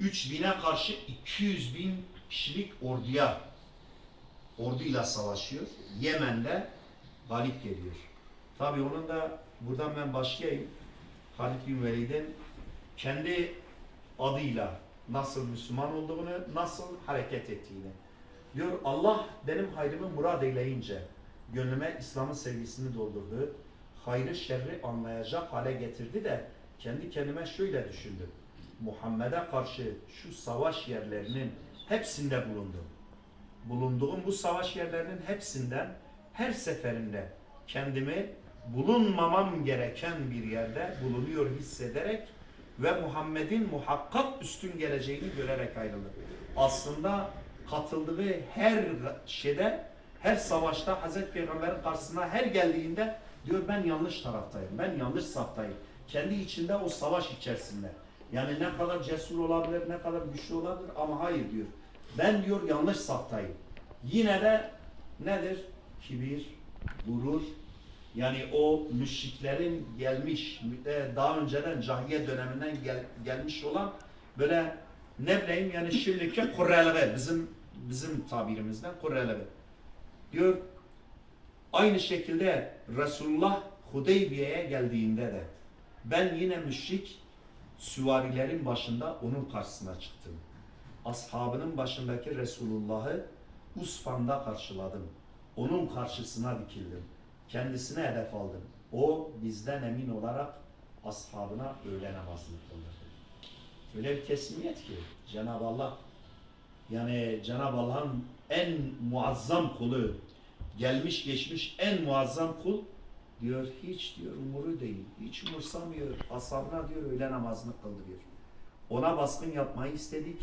3000'e karşı 200 bin kişilik orduya orduyla savaşıyor. Yemen'de galip geliyor. Tabii onun da buradan ben başlayayım. Halid bin Velid'in kendi adıyla nasıl Müslüman olduğunu, nasıl hareket ettiğini. Diyor Allah benim hayrımı murad eyleyince gönlüme İslam'ın sevgisini doldurdu. Hayrı şerri anlayacak hale getirdi de kendi kendime şöyle düşündüm. Muhammed'e karşı şu savaş yerlerinin hepsinde bulundum. Bulunduğum bu savaş yerlerinin hepsinden her seferinde kendimi bulunmamam gereken bir yerde bulunuyor hissederek ve Muhammed'in muhakkak üstün geleceğini görerek ayrılır. Aslında katıldığı her şeyde, her savaşta Hazreti Peygamber'in karşısına her geldiğinde diyor ben yanlış taraftayım, ben yanlış saftayım. Kendi içinde o savaş içerisinde. Yani ne kadar cesur olabilir, ne kadar güçlü olabilir ama hayır diyor. Ben diyor yanlış saftayım. Yine de nedir? Kibir, gurur, yani o müşriklerin gelmiş, e, daha önceden cahiliye döneminden gel- gelmiş olan böyle ne bileyim yani şimdiki kurrelere, bizim bizim tabirimizde kurrelere. Diyor aynı şekilde Resulullah Hudeybiye'ye geldiğinde de ben yine müşrik süvarilerin başında onun karşısına çıktım. Ashabının başındaki Resulullah'ı Usfan'da karşıladım. Onun karşısına dikildim. Kendisine hedef aldım. O bizden emin olarak ashabına öğle namazını kıldırdı. Öyle bir teslimiyet ki Cenab-ı Allah yani Cenab-ı Allah'ın en muazzam kulu gelmiş geçmiş en muazzam kul diyor hiç diyor umuru değil. Hiç umursamıyor. Ashabına diyor öğle namazını kıldırıyor. Ona baskın yapmayı istedik.